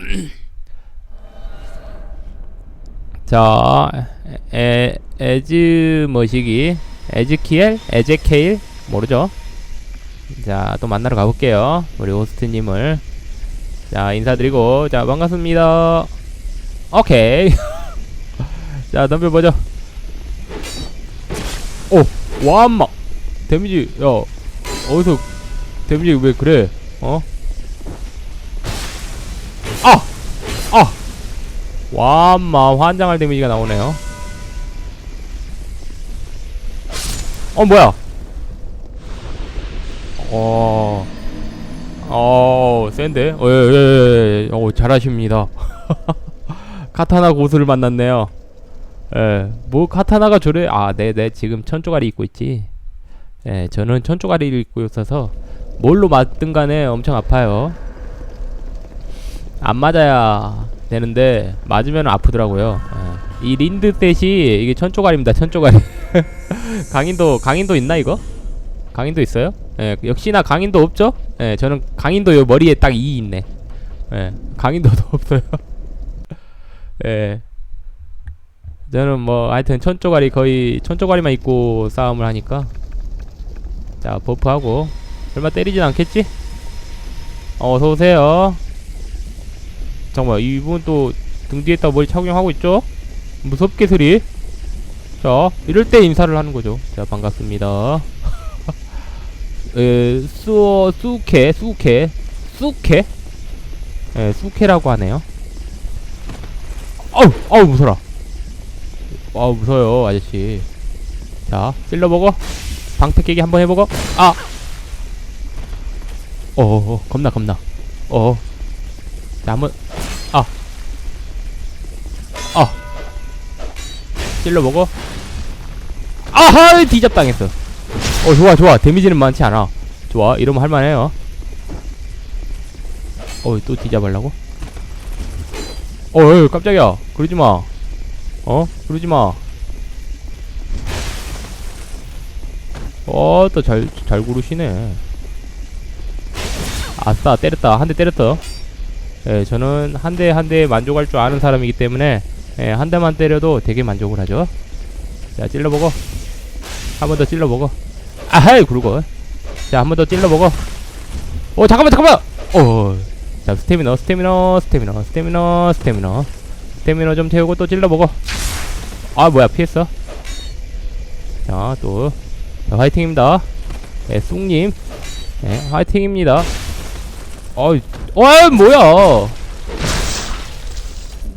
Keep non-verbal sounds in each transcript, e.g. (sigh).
(clears throat) 자, 에, 에즈 머시기, 에즈키엘, 에제케일 모르죠? 자, 또 만나러 가볼게요. 우리 호스트님을. 자, 인사드리고, 자, 반갑습니다. 오케이. (laughs) 자, 덤벼보죠. 오, 와엄마. 데미지, 야, 어디서, 데미지 왜 그래? 어? 아! 아! 와엄마, 환장할 데미지가 나오네요. 어, 뭐야? 어, 어, 센데? 어, 예, 예, 예, 예. 어, 잘하십니다. (laughs) 카타나 고수를 만났네요. 예, 뭐 카타나가 저래? 아, 네, 네, 지금 천조가리 입고 있지. 예, 저는 천조가리를 입고 있어서 뭘로 맞든 간에 엄청 아파요. 안 맞아야 되는데 맞으면 아프더라고요. 예. 이 린드 셋이 이게 천조가리입니다. 천조가리. (laughs) 강인도 강인도 있나 이거? 강인도 있어요? 예, 역시나 강인도 없죠? 예, 저는 강인도 요 머리에 딱2 있네. 예, 강인도도 (laughs) 없어요. 예. 저는 뭐 하여튼 천조가리 거의 천조가리만 입고 싸움을 하니까 자 버프하고 얼마 때리진 않겠지? 어, 어서 오세요. 잠깐만 이분 또 등 뒤에다 머리 착용하고 있죠? 무섭게 소리. 자 이럴 때 인사를 하는 거죠. 자 반갑습니다. (laughs) 에, 수어 수케 수케 수케 예 수케라고 하네요. 어우 어우 무서라. 아우 무서요 아저씨. 자 찔러보고 방패 깨기 한번 해보고 아. 어 겁나 겁나. 어. 자 한번 찔러보고 아하 뒤잡 당했어. 어 좋아 좋아. 데미지는 많지 않아. 좋아 이러면 할만해요. 어 또 뒤잡으려고? 어이 깜짝이야. 그러지 마. 어? 그러지 마. 어 또 잘잘 구르시네. 아싸 때렸다. 한 대 때렸다 예 저는 한 대 한 대 만족할 줄 아는 사람이기 때문에 예, 한 대만 때려도 되게 만족을 하죠. 자 찔러보고. 한 번 더 찔러보고. 아하이 그러고 자 한 번 더 찔러보고. 오 잠깐만 잠깐만! 오자 스태미너 스태미너 스태미너 스태미너 스태미너. 스태미너 좀 태우고 또 찔러보고. 아 뭐야 피했어? 자또. 화이팅입니다. 네 쑥님. 네 화이팅입니다. 어이 어 뭐야?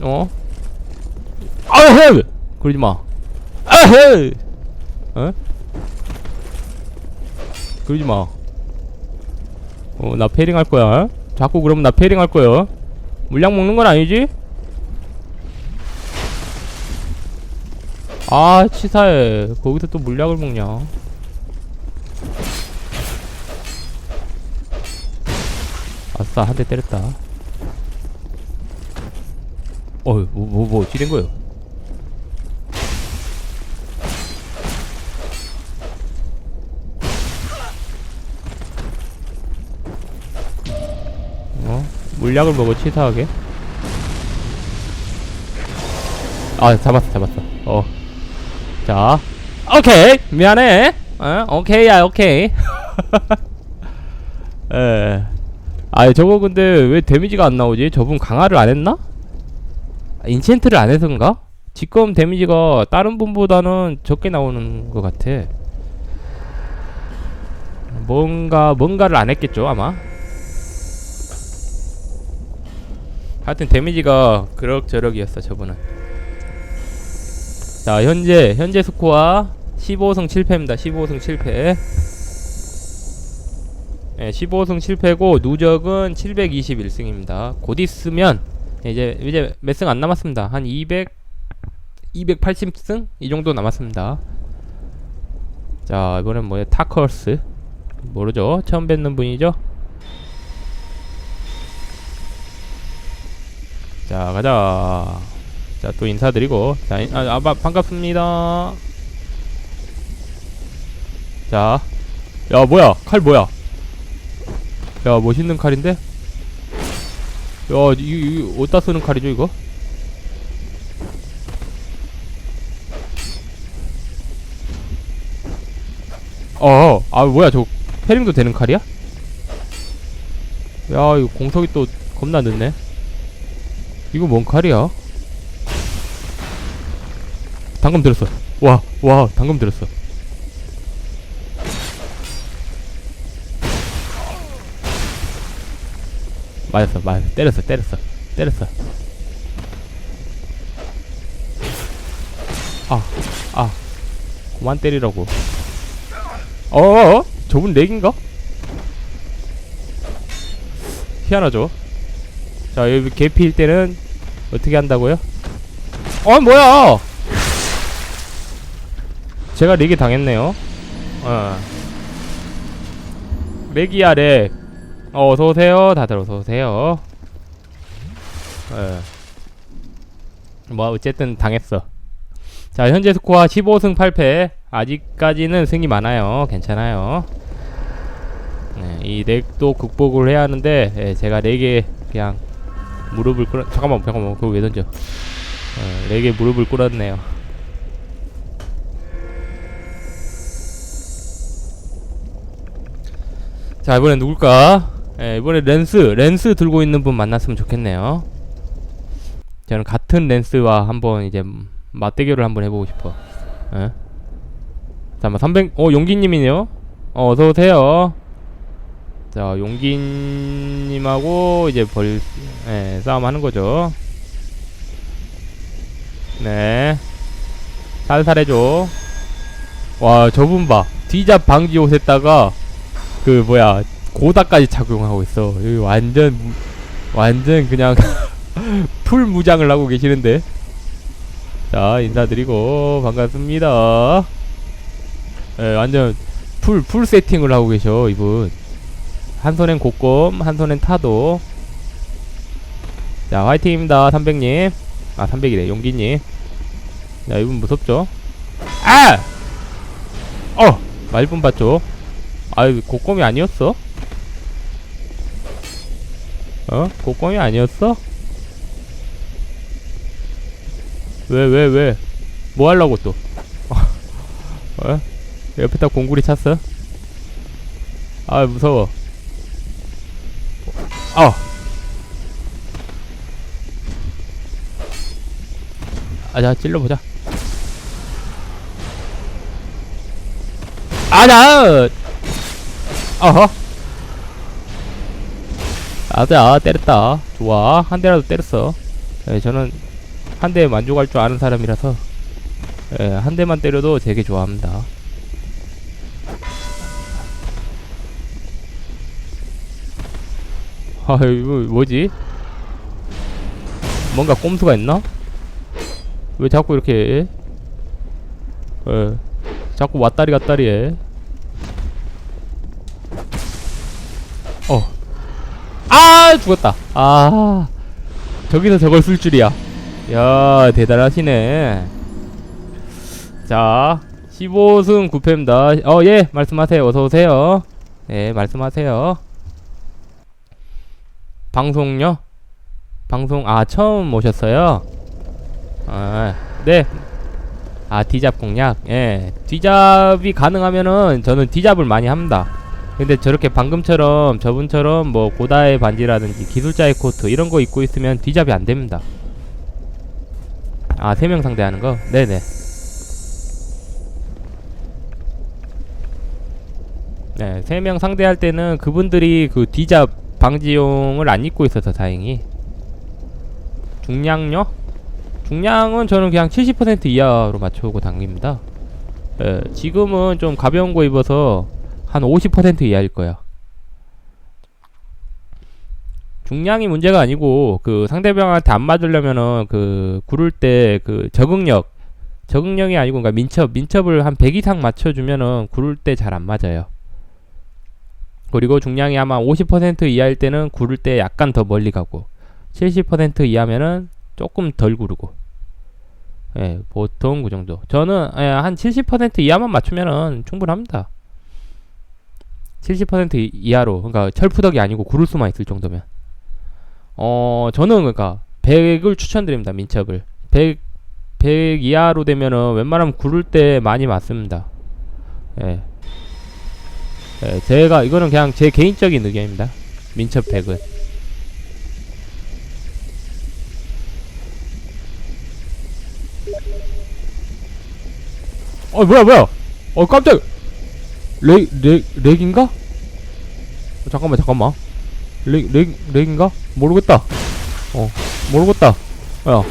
어 아헤 그러지 마 아헤 어? 그러지 마. 어, 나 페링 할 거야. 자꾸 그러면 나 페링 할 거야. 물량 먹는 건 아니지? 아, 치사해. 거기서 또 물약을 먹냐. 아싸, 한 대 때렸다. 어이, 뭐, 뭐, 뭐, 된 거요? 물약을 먹어 치사하게? 아 잡았어 잡았어. 어자. 오케이! 미안해. 어? 오케이야 오케이. 에 (laughs) 아이 저거 근데 왜 데미지가 안 나오지? 저분 강화를 안 했나? 아, 인챈트를 안 해서인가? 지금 데미지가 다른 분보다는 적게 나오는 것 같아. 뭔가 뭔가를 안 했겠죠 아마 하여튼 데미지가 그럭저럭이었어 저분은. 자 현재 현재 스코어 15승 7패입니다. 15승 7패. 예, 15승 7패고 누적은 721승입니다. 곧 있으면 이제 이제 몇 승 안 남았습니다. 한 200, 280승? 이 정도 남았습니다. 자 이번엔 뭐야 타커스. 모르죠? 처음 뵙는 분이죠 자 가자. 자 또 인사드리고. 자 인- 아, 아 바- 반갑습니다. 자 야 뭐야? 칼 뭐야? 야 멋있는 칼인데? 야, 이, 이, 어디다 쓰는 칼이죠, 이거? 어, 아, 뭐야, 저, 패링도 되는 칼이야? 야, 이거 공석이 또 겁나 늦네. 이거 뭔 칼이야? 방금 들었어. 와, 와, 방금 들었어. 맞았어, 맞았어. 때렸어, 때렸어, 때렸어. 아, 아, 그만 때리라고. 어어? 저분 렉인가? 희한하죠. 자, 여기 개피일 때는 어떻게 한다고요? 어, 뭐야! 제가 렉이 당했네요. 어. 렉이야, 렉. 어, 어서오세요. 다들 어서오세요. 예. 뭐, 어쨌든 당했어. 자, 현재 스코어 15승 8패. 아직까지는 승이 많아요. 괜찮아요. 네, 이 렉도 극복을 해야 하는데, 예, 제가 렉에 그냥 무릎을 꿇어, 잠깐만, 잠깐만, 그거 왜 던져? 어, 렉에 무릎을 꿇었네요. 자, 이번엔 누굴까? 예, 이번에 렌스, 렌스 들고 있는 분 만났으면 좋겠네요. 저는 같은 렌스와 한번 이제 맞대결을 한번 해보고 싶어. 예? 잠깐만, 300, 어, 용기님이네요? 어, 어서오세요. 자, 용기님하고 이제 벌, 예, 싸움 하는 거죠. 네. 살살해줘. 와, 저분 봐. 뒤잡 방지 옷에다가, 그, 뭐야, 고다까지 착용하고 있어. 여기 완전, 무- 완전 그냥, (laughs) 풀 무장을 하고 계시는데. 자, 인사드리고, 반갑습니다. 예, 완전, 풀, 풀 세팅을 하고 계셔, 이분. 한 손엔 곡검, 한 손엔 타도. 자, 화이팅입니다, 300님. 아, 300이래, 용기님. 야, 이분 무섭죠? 아! 어! 말분 봤죠? 아유, 곡검이 아니었어? 어? 곡검이 아니었어? 왜, 왜, 왜? 뭐 하려고 또? (laughs) 어? 옆에다 공구리 찼어? 아, 무서워. 아! 아, 자, 찔러보자. 아, 나! 어허. 아자, 때렸다. 좋아. 한 대라도 때렸어. 예, 저는 한 대에 만족할 줄 아는 사람이라서, 예, 한 대만 때려도 되게 좋아합니다. 아, 이거 뭐지? 뭔가 꼼수가 있나? 왜 자꾸 이렇게 해? 예. 자꾸 왔다리 갔다리 해. 어. 아, 죽었다. 아. 저기서 저걸 쓸 줄이야. 야, 대단하시네. 자, 15승 9패입니다. 어, 예, 말씀하세요. 어서 오세요. 예, 말씀하세요. 방송요? 방송, 아, 처음 오셨어요? 아, 네. 아, 디잡 공략? 예. 디잡이 가능하면은 저는 디잡을 많이 합니다. 근데 저렇게 방금처럼 저분처럼 뭐 고다의 반지라든지 기술자의 코트 이런 거 입고 있으면 디잡이 안 됩니다. 아, 세 명 상대하는 거? 네네. 네, 세 명 상대할 때는 그분들이 그 디잡 방지용을 안 입고 있어서 다행히. 중량요? 중량은 저는 그냥 70% 이하로 맞추고 당깁니다. 예, 지금은 좀 가벼운 거 입어서 한 50% 이하일 거야. 중량이 문제가 아니고 그 상대방한테 안 맞으려면은 그 구를 때 그 적응력 적응력이 아니고 그러니까 민첩 민첩을 한 100 이상 맞춰주면은 구를 때 잘 안 맞아요. 그리고 중량이 아마 50% 이하일 때는 구를 때 약간 더 멀리 가고 70% 이하면은 조금 덜 구르고 예, 보통 그 정도. 저는 예, 한 70% 이하만 맞추면은 충분합니다. 70% 이- 이하로 그러니까 철푸덕이 아니고 구를 수만 있을 정도면 어 저는 그러니까 100을 추천드립니다 민첩을 100 100 이하로 되면은 웬만하면 구를 때 많이 맞습니다 예. 예 제가 이거는 그냥 제 개인적인 의견입니다. 민첩 100은 어 뭐야 뭐야? 어 깜짝! 렉, 렉, 렉인가? 어, 잠깐만 잠깐만. 렉, 렉, 렉인가? 모르겠다. 어 모르겠다. 야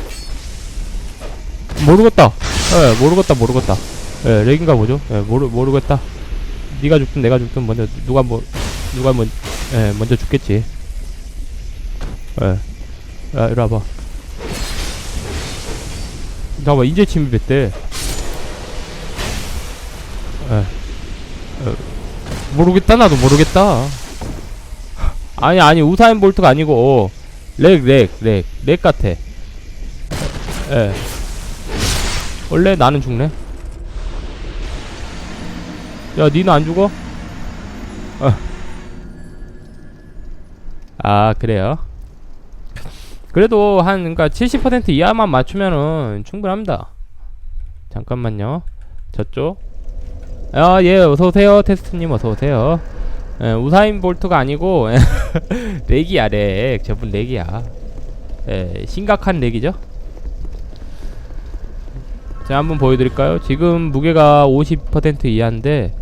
모르겠다. 예 모르겠다 모르겠다. 예 렉인가 보죠? 예 모르, 모르겠다 네가 죽든 내가 죽든 먼저 누가 뭐 누가 먼, 예, 먼저 죽겠지. 예. 야, 이리 와봐. 잠깐만 이제 침입했대. 예. 모르겠다 나도 모르겠다. 아니 아니 우사인 볼트가 아니고 렉 렉 렉 렉 같아. 예. 원래 나는 죽네 야 니는 안 죽어? 어. 아 그래요 그래도 한 그니까 70% 이하만 맞추면은 충분합니다 잠깐만요 저쪽 아, 예, 어서오세요. 테스트님, 어서오세요. 예, 우사인 볼트가 아니고, (laughs) 렉이야, 렉. 저분 렉이야. 예, 심각한 렉이죠? 제가 한번 보여드릴까요? 지금 무게가 50% 이하인데,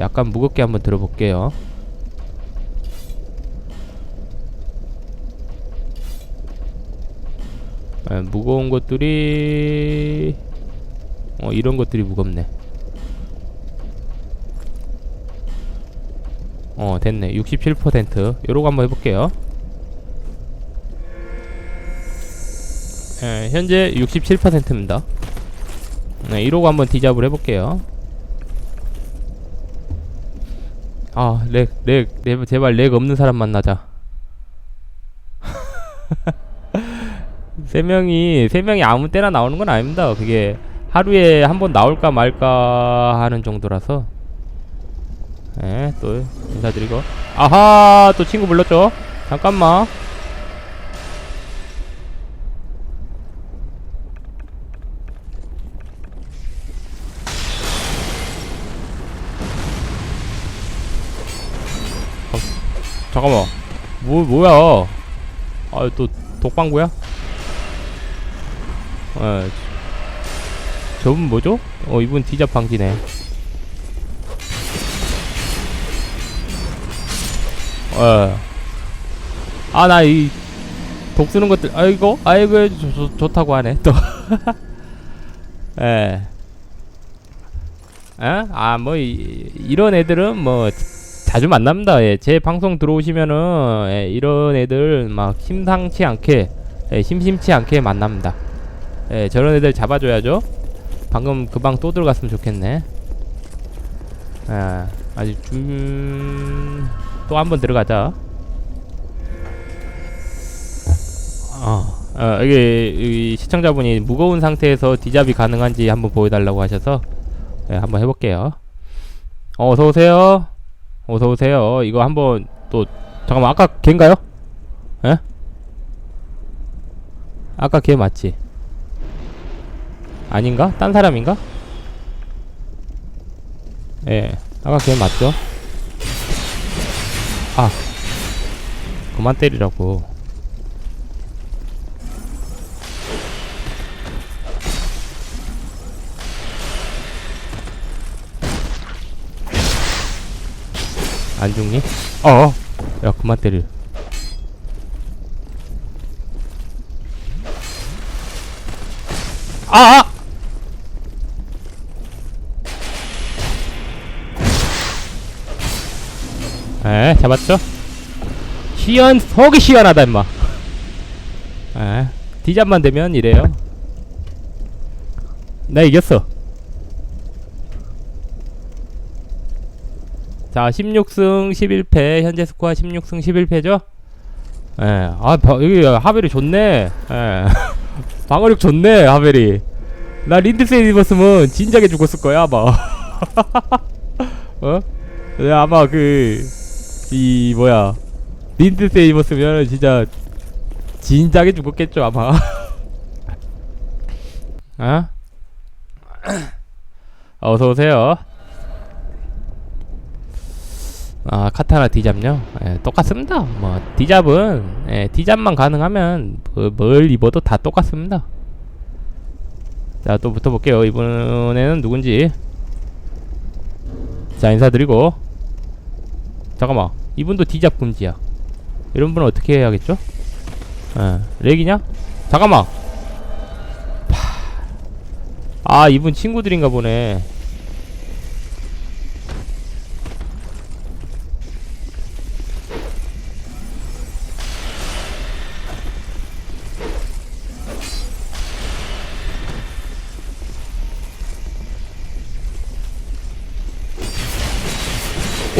약간 무겁게 한번 들어볼게요. 예, 무거운 것들이, 어, 이런 것들이 무겁네. 어 됐네. 67% 요러고 한번 해볼게요. 예, 현재 67%입니다. 네, 이러고 한번 디잡을 해볼게요 아, 렉, 렉, 렉, 제발 렉 없는 사람 만나자. (laughs) 세 명이, 세 명이 아무 때나 나오는 건 아닙니다. 그게 하루에 한 번 나올까 말까 하는 정도라서. 예, 또 인사드리고. 아하, 또 친구 불렀죠? 잠깐만. 잠깐만. 뭐, 뭐야. 아, 또, 독방구야? 예. 저분 뭐죠? 어, 이분 디잡 방지네. 어. 아, 나 이 독 쓰는 것들, 아이고, 아이고, 좋, 좋, 좋다고 하네, 또. (laughs) 예. 에? 아, 뭐, 이, 이런 애들은 뭐, 자주 만납니다. 예. 제 방송 들어오시면은, 예, 이런 애들 막 심상치 않게, 예, 심심치 않게 만납니다. 예, 저런 애들 잡아줘야죠. 방금 그 방 또 들어갔으면 좋겠네. 예, 아직 좀, 또 한 번 들어가자. 어, 어 여기, 여기 시청자분이 무거운 상태에서 디잡이 가능한지 한번 보여달라고 하셔서 네, 한번 해볼게요. 어, 어서 오세요. 어서 오세요. 이거 한번 또 잠깐만 아까 걔인가요? 예? 아까 걔 맞지? 아닌가? 딴 사람인가? 예, 아까 걔 맞죠? 아 그만 때리라고 안 죽니? 어어. 야 그만 때려. 아아! 에 잡았죠? 시연 속이 시원하다 임마. 에 디잡만 되면 이래요. 나 이겼어 자 16승 11패 현재 스코어 16승 11패죠 예, 아, 바, 여기 하벨이 좋네. 예. (laughs) 방어력 좋네, 하벨이. 나 린드세이 입었으면 진작에 죽었을 거야, 아마. (laughs) 어? 네, 아마 그, 이, 뭐야. 린드세이 입었으면 진짜 진작에 죽었겠죠 아마 (laughs) 어? (coughs) 어서 오세요 아 카타나 디잡요? 예, 똑같습니다. 뭐 디잡은 예, 디잡만 가능하면 뭐, 뭘 입어도 다 똑같습니다. 자 또 붙어볼게요. 이번에는 누군지. 자 인사드리고. 잠깐만. 이분도 디잡 금지야. 이런 분은 어떻게 해야겠죠? 예, 렉이냐? 잠깐만. 파... 아 이분 친구들인가 보네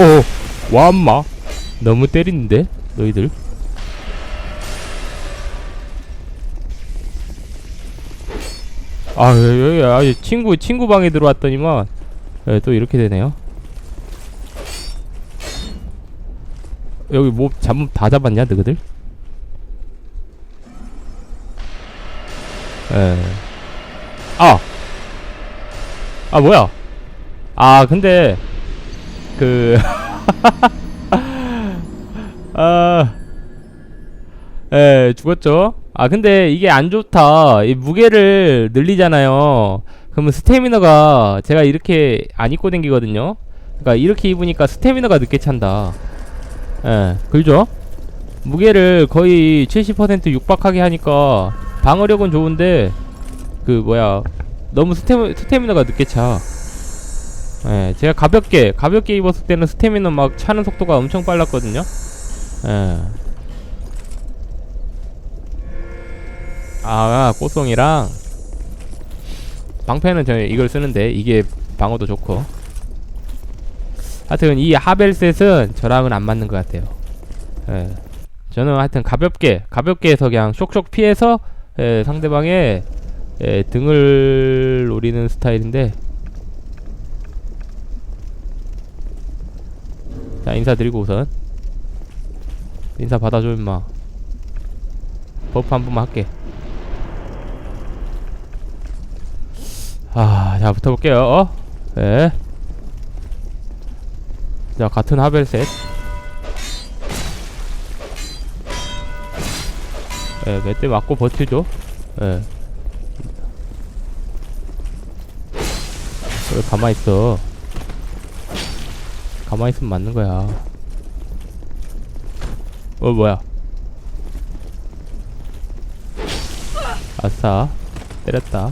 오, 와엄마 너무 때리는데 너희들 아 여기 아 친구 친구 방에 들어왔더니만 예, 또 이렇게 되네요 여기 뭐 잡음 다 잡았냐 너희들? 예. 아! 아 뭐야? 아 근데 그 (laughs) 아, 예, 죽었죠. 아, 근데 이게 안 좋다. 이 무게를 늘리잖아요. 그러면 스태미너가 제가 이렇게 안 입고 댕기거든요. 그러니까 이렇게 입으니까 스태미너가 늦게 찬다. 예, 그죠? 무게를 거의 70% 육박하게 하니까 방어력은 좋은데 그 뭐야 너무 스태미, 스태미너가 늦게 차. 예, 제가 가볍게 가볍게 입었을 때는 스태미너 막 차는 속도가 엄청 빨랐거든요. 예. 아, 꽃송이랑 방패는 저 이걸 쓰는데 이게 방어도 좋고. 하여튼 이 하벨셋은 저랑은 안 맞는 것 같아요. 예. 저는 하여튼 가볍게 가볍게 해서 그냥 쇽쇽 피해서 예, 상대방의 예, 등을 노리는 스타일인데 자 인사드리고 우선. 인사 받아줘 임마. 버프 한 번만 할게. 아자 붙어볼게요. 어? 네. 자 같은 하벨셋. 예, 몇대 맞고 버티죠. 예. 왜 가만있어 가만히 있으면 맞는 거야. 어, 뭐야. 아싸. 때렸다.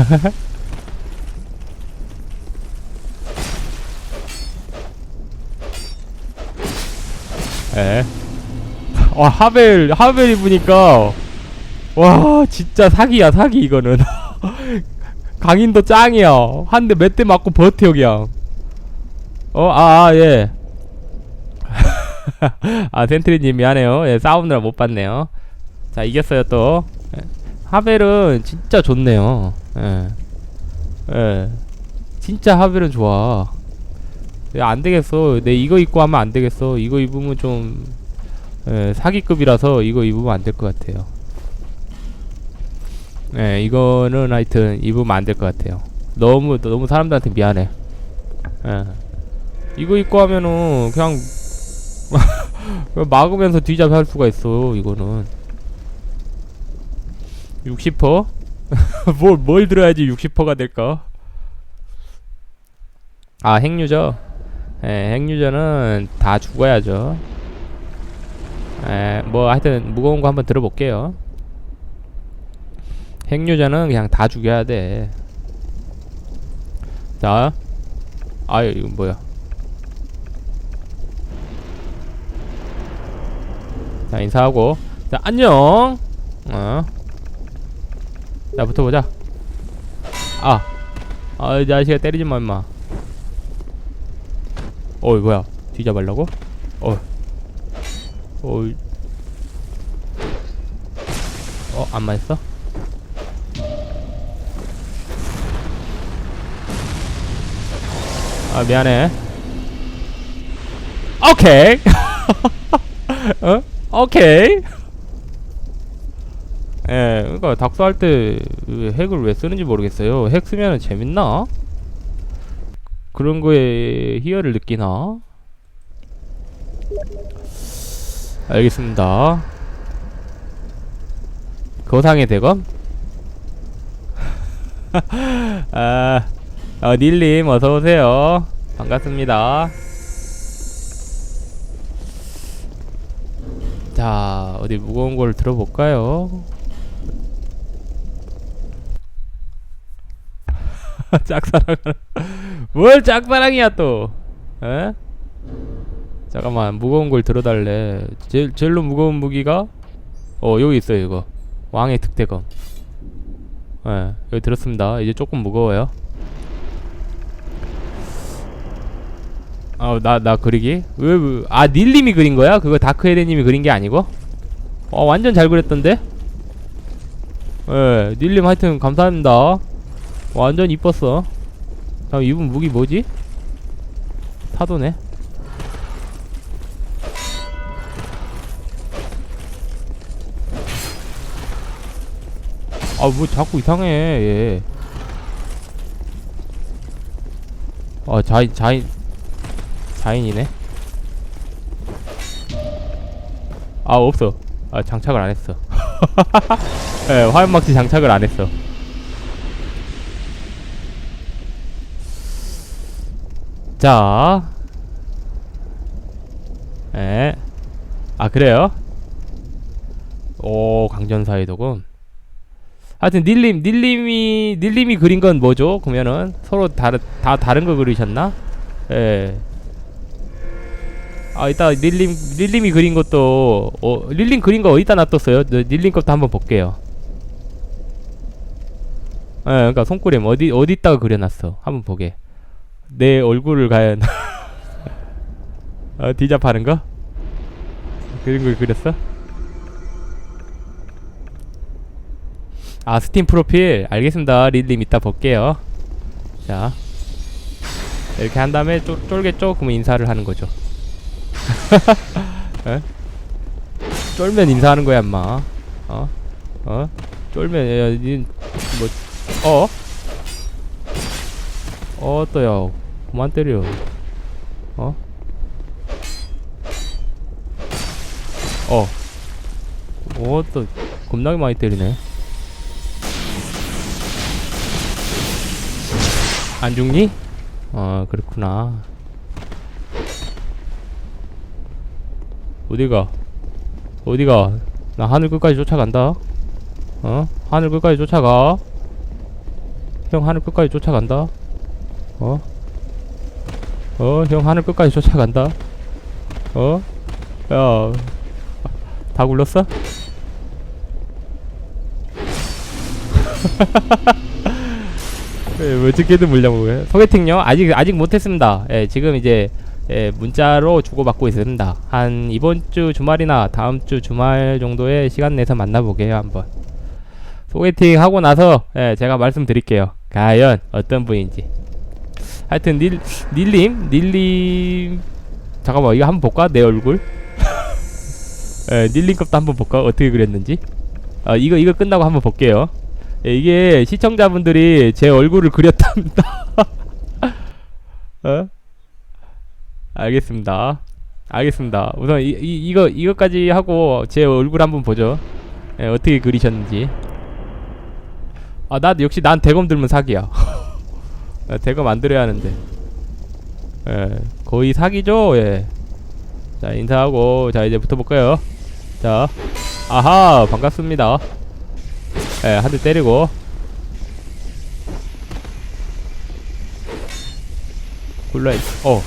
(laughs) 에. 와, 하벨, 하벨 입으니까. 와, 진짜 사기야, 사기, 이거는. (laughs) 강인도 짱이야. 한 대 몇 대 맞고 버텨 그냥. 어, 아, 아 예. (laughs) 아, 센트리님 미안해요. 예, 싸우느라 못 봤네요. 자, 이겼어요 또. 예. 하벨은 진짜 좋네요. 예. 예. 진짜 하벨은 좋아. 야, 안 되겠어. 내 이거 입고 하면 안 되겠어. 이거 입으면 좀 예, 사기급이라서 이거 입으면 안 될 것 같아요. 예, 이거는 하여튼 입으면 안 될 것 같아요. 너무 너무 사람들한테 미안해. 예. 이거 입고 하면은 그냥 (laughs) 막으면서 뒤잡이 할 수가 있어. 이거는 60%? (laughs) 뭘, 뭘 들어야지 60%가 될까? 아, 핵유저? 예, 핵유저는 다 죽어야죠. 예, 뭐 하여튼 무거운 거 한번 들어볼게요. 핵유저는 그냥 다 죽여야 돼. 자, 아유 이거 뭐야? 자 인사하고, 자 안녕. 어. 자 붙어보자. 아, 아이 자식아 때리지 마 임마. 어이 뭐야? 뒤잡으려고? 어. 어이. 어, 안 맞았어? 아 미안해 오케이 (laughs) 어? 오케이. 예, 그러니까 닥스할 때왜 핵을 왜 쓰는지 모르겠어요. 핵 쓰면 재밌나? 그런 거에 희열을 느끼나? 알겠습니다. 거상의 대검? (laughs) 아, 어, 닐님 어서 오세요. 반갑습니다. 자, 어디 무거운 걸 들어볼까요? (laughs) 짝사랑 뭘 짝사랑이야 또 에? 잠깐만 무거운 걸 들어달래 제일 제일로 무거운 무기가 어 여기 있어요 이거 왕의 특대검 예 여기 들었습니다 이제 조금 무거워요 아나 나 그리기 왜, 왜, 아 닐님이 그린 거야? 그거 다크헤드님이 그린 게 아니고? 어 완전 잘 그렸던데? 예 닐님 하여튼 감사합니다 완전 이뻤어 다음 이분 무기 뭐지? 타도네 아 뭐 자꾸 이상해 얘. 아 자인 자인 자인이네. 아 없어. 아 장착을 안 했어. (laughs) 예 화염막지 장착을 안 했어. 자. 예. 아 그래요? 오 강전사의 도금. 하여튼 닐님 닐님이 닐님이 그린 건 뭐죠? 그러면은 서로 다른 다 다른 거 그리셨나? 예. 아 이따 닐님 닐님이 그린 것도 어 닐님 그린 거 어디다 놔뒀어요? 저 닐님 것도 한번 볼게요. 예, 그러니까 손그림 어디 어디다가 그려놨어? 한번 보게. 내 얼굴을 과연 (laughs) 어 디잡하는 거? 그린 걸 그렸어? 아 스팀 프로필 알겠습니다 릴님 이따 볼게요 자 이렇게 한 다음에 쫄, 쫄겠죠? 그러면 인사를 하는 거죠 에? 쫄면 인사하는 거야 인마 어? 어? 쫄면 야, 니, 뭐 어? 어 또야 그만 때려 어? 어. 어, 또, 겁나게 많이 때리네. 안 죽니? 어 그렇구나 어디가 어디가 나 하늘 끝까지 쫓아간다 어 하늘 끝까지 쫓아가 형 하늘 끝까지 쫓아간다 어? 어, 형 하늘 끝까지 쫓아간다. 어? 야, 다 굴렀어? 예, 어떻게든 물려먹어요. 소개팅요? 아직 아직 못했습니다. 예, 지금 이제 예, 문자로 주고받고 있습니다. 한 이번 주 주말이나 다음 주 주말 정도에 시간 내서 만나보게요 한번. 소개팅 하고 나서 예, 제가 말씀드릴게요. 과연 어떤 분인지. 하여튼 닐 닐님 닐님 잠깐만 이거 한번 볼까 내 얼굴? (laughs) 예, 닐님 것도 한번 볼까 어떻게 그렸는지? 아 이거 이거 끝나고 한번 볼게요. 예, 이게 시청자분들이 제 얼굴을 그렸답니다. (laughs) 어? 알겠습니다. 알겠습니다. 우선 이, 이 이거 이거까지 하고 제 얼굴 한번 보죠. 예, 어떻게 그리셨는지. 아, 나 역시 난 대검 들면 사기야. (laughs) 나 대검 안 들어야 하는데. 예, 거의 사기죠. 예. 자 인사하고 자 이제 붙어볼까요? 자, 아하 반갑습니다. 예, 한 대 때리고. 굴라, 어.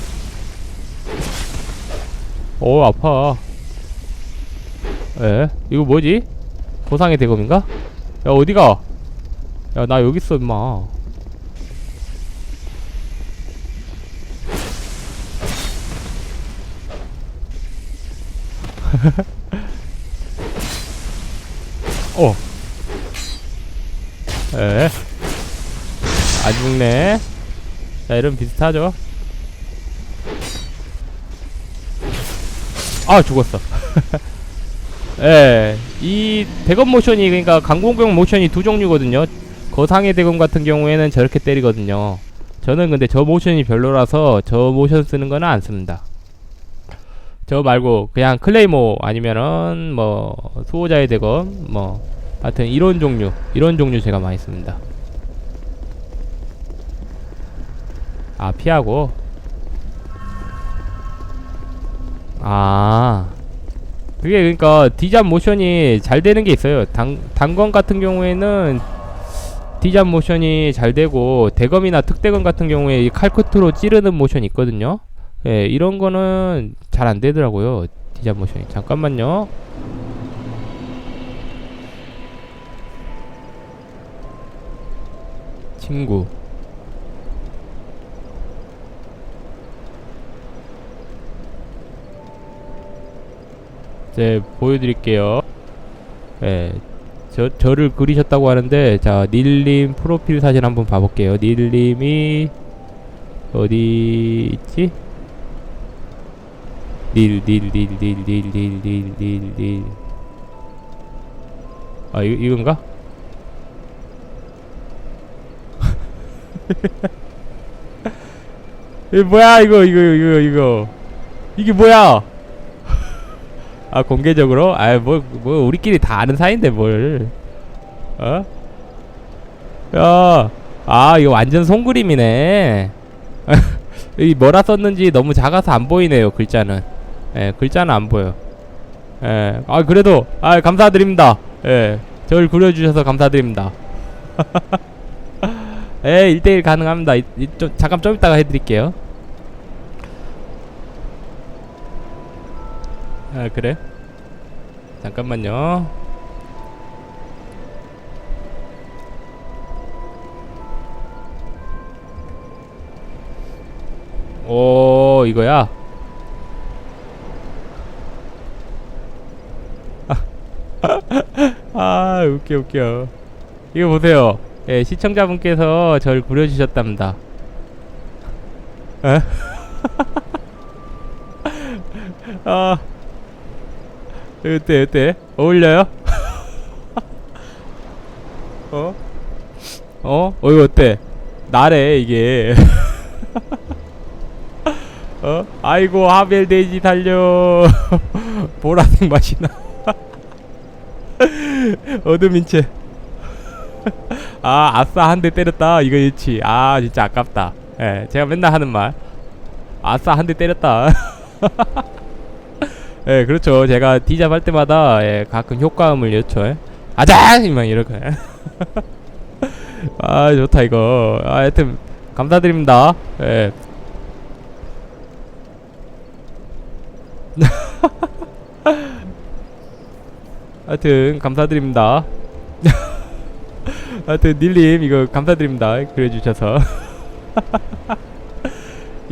어, 아파. 예, 이거 뭐지? 보상의 대검인가? 야, 어디가? 야, 나 여기 있어, 임마. (laughs) 어. 에. 안 죽네. 자, 이러면 비슷하죠. 아 죽었어. (laughs) 예, 이 대검 모션이 그러니까 강공격 모션이 두 종류거든요. 거상의 대검 같은 경우에는 저렇게 때리거든요. 저는 근데 저 모션이 별로라서 저 모션 쓰는 거는 안 씁니다. 저 말고 그냥 클레이모 아니면은 뭐 수호자의 대검 뭐 하여튼 이런 종류 이런 종류 제가 많이 씁니다. 아 피하고 아. 그게 그러니까 디잡 모션이 잘 되는 게 있어요. 당, 단검 같은 경우에는 디잡 모션이 잘 되고 대검이나 특대검 같은 경우에 이 칼끝으로 찌르는 모션이 있거든요. 예 이런 거는 잘 안 되더라고요 디잡 모션이. 잠깐만요. 친구 이제 보여드릴게요. 예, 저 저를 그리셨다고 하는데 자 닐님 프로필 사진 한번 봐볼게요. 닐님이 어디 있지? 닐 닐 닐 닐 닐 닐 닐 닐 닐. 아 이, 이건가? (laughs) 이 뭐야 이거 이거 이거 이거 이게 뭐야? 아 공개적으로? 아뭐 뭐 우리끼리 다 아는 사이인데 뭘? 어? 야, 아 이거 완전 손그림이네. (laughs) 이 뭐라 썼는지 너무 작아서 안 보이네요 글자는. 예, 글자는 안 보여. 예, 아 그래도 아 감사드립니다. 예, 저를 그려주셔서 감사드립니다. (laughs) 예, 1대1 가능합니다. 이, 이, 좀, 잠깐 좀 이따가 해드릴게요. 아 그래? 잠깐만요. 오 이거야. (laughs) 아 웃겨 웃겨. 이거 보세요. 예, 시청자분께서 절 그려주셨답니다. (laughs) 에? 아. 어때 어때 어울려요? (laughs) 어? 어? 어 이거 어때? 나래 이게 (laughs) 어? 아이고 하벨 돼지 달려 (laughs) 보라색 맛이 나 어둠인 채 아, 아싸 한 대 때렸다. 이거 일치. 아, 진짜 아깝다. 예, 제가 맨날 하는 말. 아싸 한 대 때렸다. 예, 그렇죠. 제가 디잡 할 때마다 예, 가끔 효과음을 넣죠. 예. 아자! 막 이렇게. (laughs) 아, 좋다 이거. 아, 하여튼 감사드립니다. 예. (laughs) 하여튼 감사드립니다. (laughs) 하여튼 닐님 이거 감사드립니다. 그려주셔서.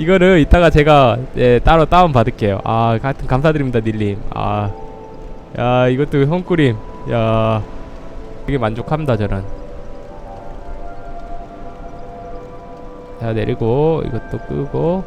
이거를 이따가 제가 예, 따로 다운 받을게요. 아, 하여튼 감사드립니다, 닐님. 아, 야 이것도 손그림. 야, 되게 만족합니다, 저는. 자 내리고 이것도 끄고